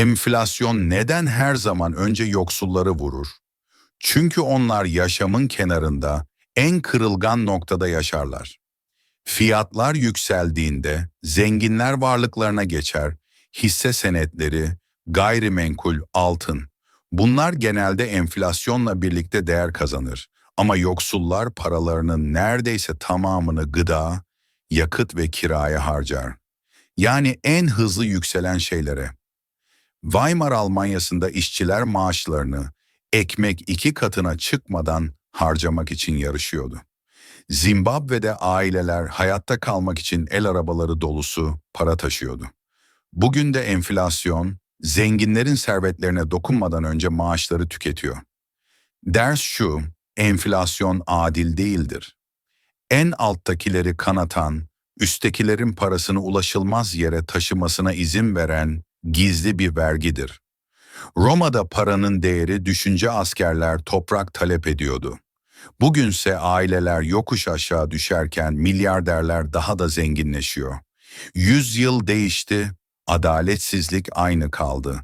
Enflasyon neden her zaman önce yoksulları vurur? Çünkü onlar yaşamın kenarında, en kırılgan noktada yaşarlar. Fiyatlar yükseldiğinde zenginler varlıklarına geçer, hisse senetleri, gayrimenkul, altın. Bunlar genelde enflasyonla birlikte değer kazanır. Ama yoksullar paralarının neredeyse tamamını gıda, yakıt ve kiraya harcar. Yani en hızlı yükselen şeylere. Weimar Almanyası'nda işçiler maaşlarını ekmek iki katına çıkmadan harcamak için yarışıyordu. Zimbabwe'de aileler hayatta kalmak için el arabaları dolusu para taşıyordu. Bugün de enflasyon, zenginlerin servetlerine dokunmadan önce maaşları tüketiyor. Ders şu, enflasyon adil değildir. En alttakileri kanatan, üsttekilerin parasını ulaşılmaz yere taşımasına izin veren gizli bir vergidir. Roma'da paranın değeri düşünce askerler toprak talep ediyordu. Bugünse aileler yokuş aşağı düşerken milyarderler daha da zenginleşiyor. Yüz yıl değişti, adaletsizlik aynı kaldı.